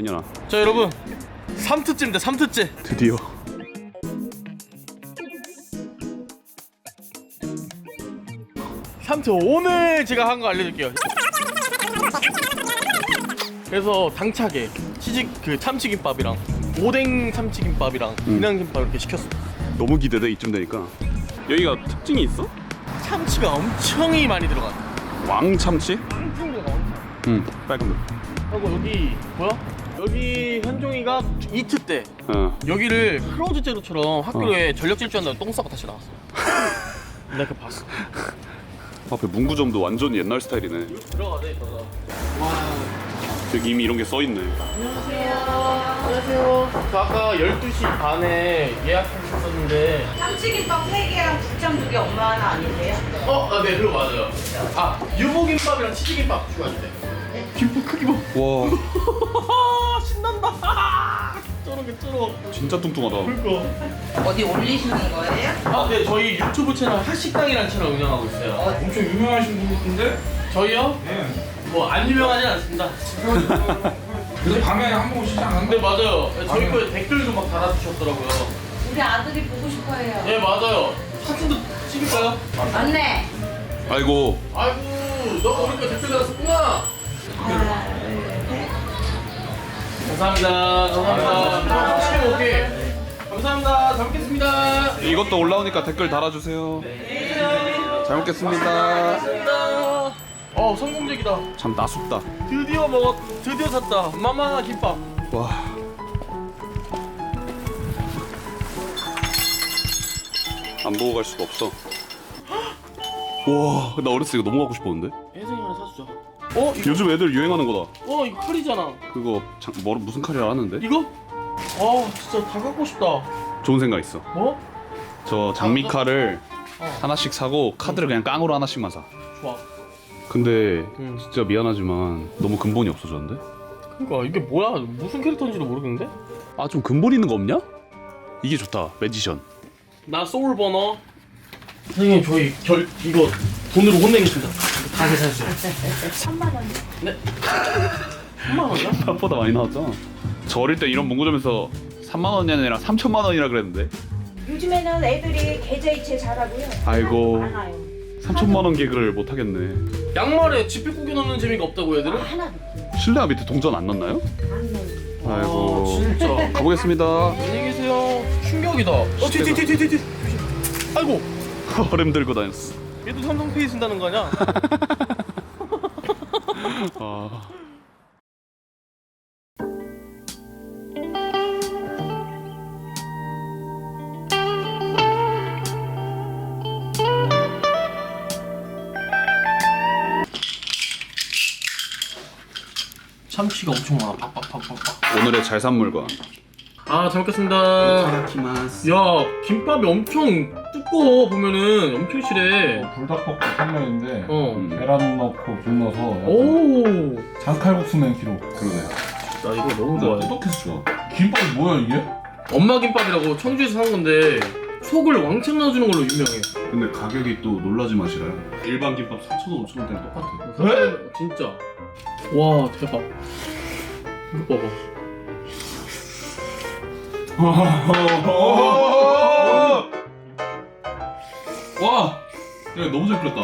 현현아 자 여러분 3트째입니다 3트째 드디어 삼트 오늘 제가 한 거 알려줄게요. 그래서 당차게 치즈 그 참치김밥이랑 오뎅 참치김밥이랑 그냥 김밥 이렇게 시켰어. 너무 기대돼 이쯤 되니까 여기가 특징이 있어? 참치가 엄청이 많이 들어가. 왕참치? 엄청 들어가. 엄청. 응 빨간 거 그리고 여기 뭐야? 여기 현종이가 이트 때 어. 여기를 크로즈 제로처럼 학교에 전력 질주한다고 똥 싸고 다시 나왔어. 내가 그거 봤어. 앞에 문구점도 완전 옛날 스타일이네 들어가네 들어가. 여기 이미 이런 게 써있네 안녕하세요. 저 아까 12시 반에 예약하셨었는데 참치김밥 3개랑 국장 2개 엄마 하나 아니세요? 어, 아, 네, 그거 맞아요. 아, 유부김밥이랑 치즈김밥 추가주세요. 김밥 크기 봐. 와 신난다. 쩌르게 쩌러. 진짜 뚱뚱하다 그니까. 어디 올리시는 거예요? 아, 네, 저희 유튜브 채널 핫식당이라는 채널 운영하고 있어요. 엄청 유명하신 분 같은데? 저희요? 네. 뭐 안 유명하진 않습니다. 그래서 밤에 한 번 오시지 않았나? 네, 맞아요. 저희 거에 댓글도 막 달아주셨더라고요. 우리 아들이 보고 싶어해요. 네, 맞아요. 사진도 찍을까요? 맞네. 아이고 아이고, 너가 우리 거 댓글 달았었구나. 감사합니다. 감사합니다. 맛있게 먹게. 감사합니다. 잘 먹겠습니다. 이것도 올라오니까 댓글 달아주세요 잘 먹겠습니다 감사합니다. 어, 성공적이다. 참 나sup다 드디어 먹었, 드디어 샀다. 마마 김밥. 와 안 보고 갈 수가 없어 와 나 어렸을 때 이거 너무 갖고 싶었는데 혜성이 하나 사주자. 어, 이거, 요즘 애들 유행하는 거다 어, 이거 칼이잖아. 그거 장, 뭐, 무슨 칼이라 하는데 이거? 아, 진짜 다 갖고 싶다. 좋은 생각 있어 뭐? 저 장미 칼을 어. 하나씩 사고 카드를 그냥 깡으로 하나씩만 사 좋아. 근데 음. 진짜 미안하지만 너무 근본이 없어졌는데? 그러니까 이게 뭐야? 무슨 캐릭터인지도 모르겠는데? 아 좀 근본 있는 거 없냐? 이게 좋다 매지션 나 소울 버너. 선생님 저희 결 이거 돈으로 혼내겠습니다. 다 계산해주세요. 3만 원. 네. 3만 원이야? 생각보다 많이 나왔잖아 저 어릴 때 이런 문구점에서 3만 원이 아니라 3천만 원이라 그랬는데 요즘에는 애들이 계좌 이체 잘하고요. 아이고 많아요. 3천만 원 개그를 못 하겠네 양말에 지폐 꾸겨 넣는 재미가 없다고 애들은? 하나도 실내화 밑에 동전 안 넣나요? 안 넣어요. 아이고 아, 진짜. 가보겠습니다 안녕히 계세요. 충격이다. 어, 뒤 뒤 뒤 뒤뒤. 아이고, 얼음 들고 다녔어 얘도 삼성페이 쓴다는 거 아니야? 아... 참치가 엄청 많아. 팍팍팍팍팍. 오늘의 잘산 물건 아, 잘 먹겠습니다. 타라키마스 야, 김밥이 엄청 두꺼워 보면은 엄청 실해. 불닭볶음 3명인데 어. 음. 계란 넣고 굴 넣어서 오, 장칼국수면 키로 그러네 나 이거 너무 좋아해. 좋아 김밥이 뭐야 이게? 엄마 김밥이라고 청주에서 산 건데 속을 왕창 넣어주는 걸로 유명해. 근데 가격이 또 놀라지 마시라요 일반 김밥 4,000원 5,000원대랑 똑같아 네? 진짜. 와 대박. 이거 봐봐. 와! 야 너무 잘 끓였다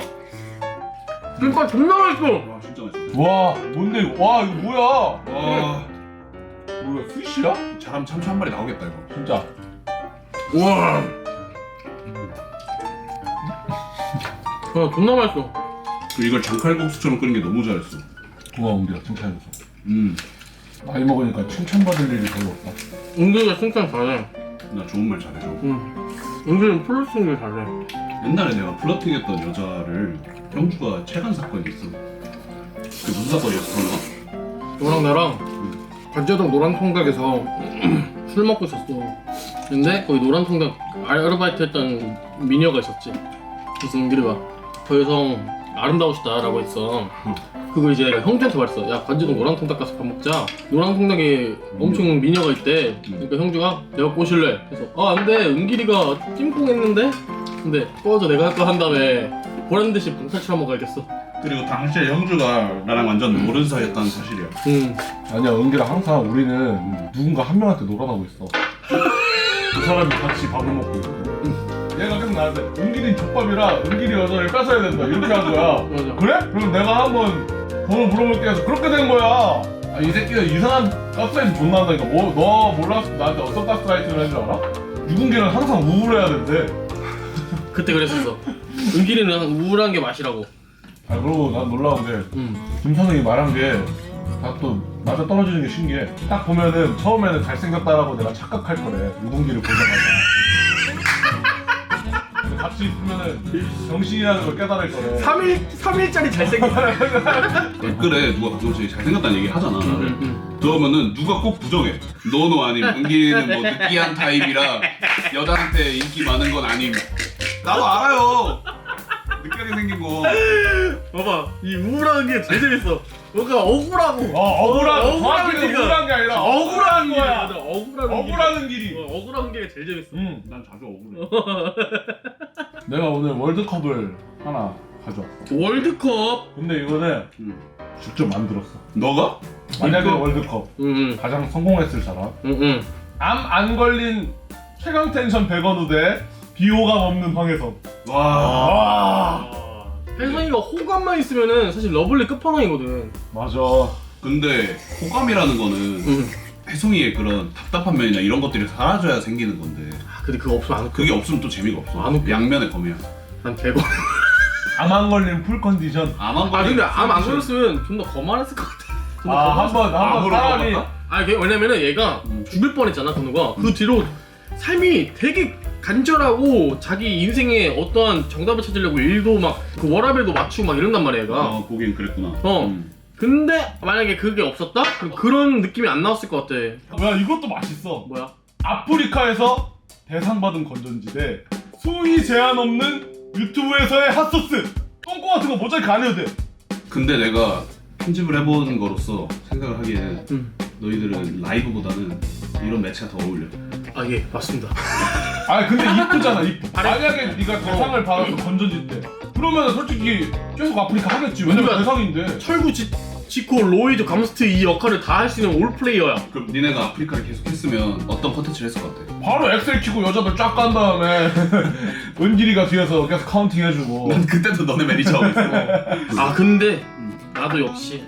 김밥 존나 맛있어. 와 진짜 맛있어 와 뭔데 이거 와 이거 뭐야? 와 뭐야 스시야? 잘하면 참치 한 마리 나오겠다 이거 진짜 와. 와 존나 맛있어. 이걸 장칼국수처럼 끓인 게 너무 잘했어 누가 우리가 칭찬해줘 음 나 나이 먹으니까 칭찬받을 일이 별로 없다 은근히 칭찬 잘해. 좋은 말 잘해줘 응. 은근히 플러스인 잘해. 옛날에 내가 플러팅했던 여자를 형주가 체간 사건이 있어 그게 무슨 사건이었어? 너랑 나랑 관제동 노란 통닭에서 술 먹고 있었어. 근데 거기 노란 통닭 아르바이트 했던 미녀가 있었지. 그래서 은길이가 저 여성 아름다우시다라고 했어. 그거 이제 형주한테 말했어. 야 관제동 노란 통닭 가서 밥 먹자. 노란 통닭에 엄청 미녀가 있대. 그러니까 형주가 내가 꼬실래. 그래서 아 안돼 은길이가 찜꽁했는데. 근데 꺼져 내가 할 거 한 다음에 보란 듯이 방탈출 한번 가야겠어. 그리고 당시에 영주가 나랑 완전 모르는 사이였다는 사실이야. 응. 아니야 은기랑 항상 우리는 누군가 한 명한테 놀아나고 있어 그 사람이 같이 밥을 먹고 있고 얘가 계속 나한테 은길이 족밥이라 은길이 여자를 뺏어야 된다 이렇게 한 거야 맞아. 그래? 그럼 내가 한번 번호 물어볼게 해서 그렇게 된 거야 아, 이 새끼가 이상한 가스라이트 존나 한다니까 뭐, 너 몰랐어 나한테 어떤 가스라이트를 했는 줄 알아? 유gun기는 항상 우울해야 된대 그때 그랬었어. 은길이는 우울한 게 맛이라고. 아 그리고 난 놀라운 게 응. 김선웅이 말한 게 다 또 맞아 떨어지는 게 신기해. 딱 보면은 처음에는 잘생겼다라고 내가 착각할 거래. 유동기를 보자마자. 같이 있으면은 정신이라는 걸 깨달을 거래. 3일 3일짜리 잘생긴. 댓글에 누가 가끔씩 잘생겼다는 얘기 하잖아. 응, 응. 그러면은 누가 꼭 부정해. 너너 아님. 은기는 뭐 느끼한 타입이라 여자한테 인기 많은 건 아님. 나도 알아요. 느끼하게 생긴 거. 봐봐 이 우울한 게 제일 재밌어. 뭔가 억울하고. 어 억울한 억울한 정확히는 길이가. 억울한 게 아니라 억울한 길이, 거야. 맞아, 억울한 길. 억울한 길이. 어, 억울한 게 제일 재밌어. 응. 난 자주 억울해. 내가 오늘 월드컵을 하나 가져왔어. 월드컵. 근데 이거는 응. 직접 만들었어. 너가? 만약에 월드컵 응응 가장 성공했을 사람. 응응. 암 안 걸린 최강 텐션 백원우 대 비호감 없는 황혜선. 와. 와. 혜성이가 호감만 있으면은 사실 러블리 끝판왕이거든. 맞아. 근데 호감이라는 거는 응. 혜송이의 그런 답답한 면이나 이런 것들이 사라져야 생기는 건데 아, 근데 그거 없으면 안 웃겨. 그게 없으면 또 재미가 없어. 안 웃겨. 양면의 검이야. 난 대박. 암안 걸린 풀 컨디션. 암한 아 근데 암 안 걸렸으면 좀 더 거만했을 것 같아. 좀더 아, 거만했을 한번 한 번 암으로 사람이 넘어갔다? 아 이게 왜냐면은 얘가 음. 죽을 뻔했잖아 건우가 그 뒤로 삶이 되게 간절하고 자기 인생에 어떠한 정답을 찾으려고 일도 막 그 워라벨도 맞추고 막 이런단 말이야 얘가 어, 보긴 그랬구나. 어. 음. 근데 만약에 그게 없었다? 그럼 그런 느낌이 안 나왔을 것 같아 야 이것도 맛있어. 뭐야? 아프리카에서 대상 받은 건전지 대 수위 제한 없는 유튜브에서의 핫소스. 똥꼬 같은 거 모자이크 안 해도 돼. 근데 내가 편집을 해본 거로서 생각을 하기에는 음. 너희들은 라이브보다는 이런 매체가 더 어울려. 아 예 맞습니다 아 근데 이쁘잖아 이쁘. 만약에 네가 대상을 받아서 건전지 때 그러면 솔직히 계속 아프리카 하겠지. 왜냐면 그러니까- 대상인데. 철구 지, 지코 로이드 감스트 이 역할을 다 할 수 있는 올 플레이어야 그럼 니네가 아프리카를 계속 했으면 어떤 컨텐츠를 했을 것 같아? 바로 엑셀 키고 여자들 쫙 간 다음에 은길이가 뒤에서 계속 카운팅 해주고. 난 그때도 너네 매니저하고 있어. 아 근데 나도 역시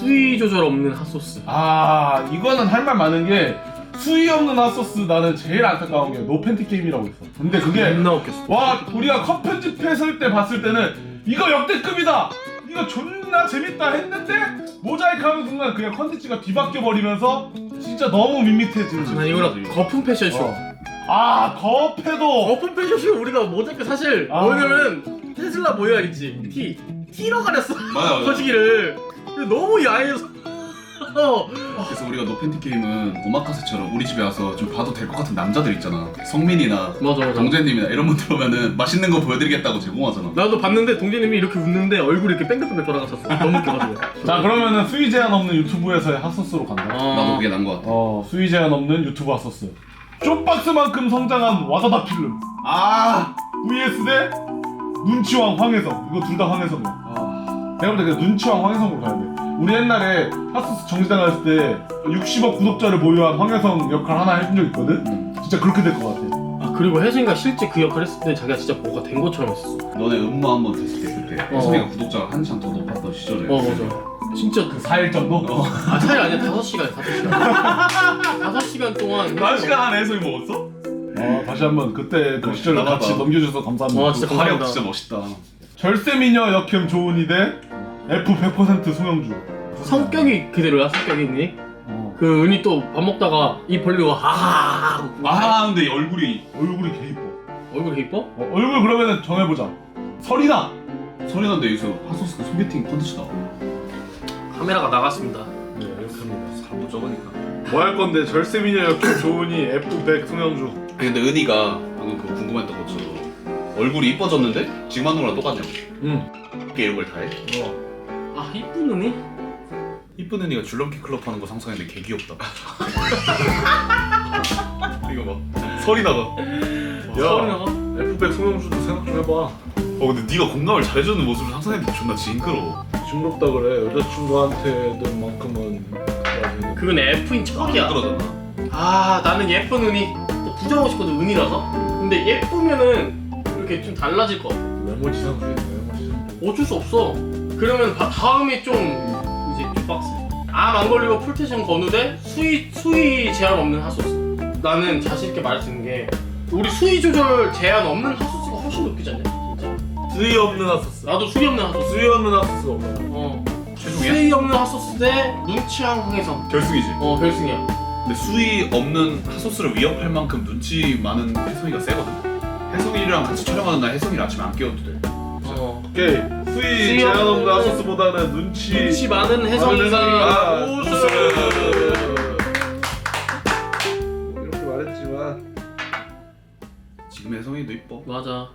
수위 조절 없는 핫소스 아 이거는 할 말 많은 게 수위 없는 핫소스 나는 제일 안타까운 게 노팬티 게임이라고 있어. 근데 그게 존나 웃겼어 와 우리가 컷 편집했을 때 봤을 때는 이거 역대급이다. 이거 존나 재밌다 했는데 모자이크 하는 순간 그냥 컨텐츠가 뒤바뀌어 버리면서 진짜 너무 밋밋해지는 난 거지. 이거랑 거품 패션쇼 어. 아 거패도 거품 패션쇼 우리가 모자이크 사실 아. 뭐냐면 테슬라 모여 있지 T T로 가렸어 맞아, 맞아. 거시기를 근데 너무 야해서 그래서 우리가 노팬티 게임은 오마카세처럼 우리 집에 와서 좀 봐도 될 것 같은 남자들 있잖아. 성민이나 맞아 맞아 정재님이나 이런 분들 오면은 맛있는 거 보여드리겠다고 제공하잖아. 나도 봤는데 동재님이 이렇게 웃는데 얼굴이 이렇게 뺑글뺑글 돌아갔었어 너무 웃겨가지고 자 그러면은 수위 제한 없는 유튜브에서의 핫소스로 간다. 나도 그게 난 것 같아. 어 수위 제한 없는 유튜브 핫소스. 쇼박스만큼 성장한 와다다 필름. 아, vs 대 눈치왕 황혜성. 이거 둘 다 황혜성이야. 아. 내가 볼때 그 눈치왕 황혜성으로 가야 돼. 우리 옛날에 핫소스 정지당했을 때 60억 구독자를 보유한 황혜성 역할 하나 해준 적 있거든? 음. 진짜 그렇게 될 것 같아. 아 그리고 혜진이가 실제 그 역할 했을 때 자기가 진짜 뭐가 된 것처럼 했었어 너네 음모 한 번 됐을 때 그때 어. 혜성이가 구독자가 한참 더 높았던 시절에. 어 맞아 진짜 그 4일 정도? 어. 아, 차이 아니야. 5시간, 5시간. 5시간 동안. 안에 혜성이 먹었어? 어, 다시 한번 그때 그 시절을 대단하다. 같이 넘겨줘서 감사합니다. 와, 진짜 그 화력 감사합니다. 진짜 멋있다. 절세미녀 역캠 조은이 대 F 100% 송영주. 성격이 그대로야, 성격이 있니? 어. 그 은이 또 밥 먹다가 입 벌리고 하하하 하고 아, 근데 얼굴이 얼굴이 개 이뻐. 얼굴 이뻐? 어, 얼굴 그러면은 정해보자. 설이나. 난데 여기서 핫소스 소개팅 컨텐츠 나와. 카메라가 나갔습니다. 네, 이렇게 합니다. 사람도 적으니까. 뭐 할 건데 절세미녀 역캠 조은이 F 100 송영주. 근데 은희가 방금 그 궁금했던 것처럼 얼굴이 이뻐졌는데 지금 하는 거랑 똑같냐고. 응. 이렇게 이런 걸 다 해? 어. 아, 이쁜 은이? 이쁜 은희가 줄넘기 클럽 하는 거 상상했는데 개 귀엽다. 이거 봐. 설이 나가. 서울이나가? F 100 송영주도 생각 좀 해봐. 어 근데 네가 공감을 잘해주는 모습을 상상해도 존나 징그러워 징그럽다 그래 여자친구한테만큼은 그래야 그건 F인 척이야. 징그러잖아 아 나는 예쁜 은이 또 부정하고 싶거든 은이라서. 근데 예쁘면은 이렇게 좀 달라질 것 같아. 외모 지상주의 외모 지상주의 어쩔 수 없어. 그러면 바- 다음에 좀 이제 좀 빡세. 암 안 걸리고 풀테션 건우대 수위 수위 제한 없는 핫소스. 나는 자신 있게 말할 수 있는 게 우리 수위 조절 제한 없는 핫소스가 훨씬 높지 않냐? 진짜. 수위 없는 핫소스 나도 수위 없는 핫소스. 수위 없는 핫소스가 없나 어. 최종이야? 수위 없는 핫소스 대 눈치향 황해성. 결승이지 어 결승이야. 근데 수위 없는 핫소스를 위협할 만큼 눈치 많은 혜성이가 세거든 혜성이랑 같이 촬영하는 날 혜성이를 아침에 안 깨워도 돼 어. 오케이 제한 없는 없는 핫소스보다는 눈치 눈치 많은 많은 혜성이가 혜성이가 우승. 우승. 이렇게 말했지만 지금 혜성이도 이뻐 맞아.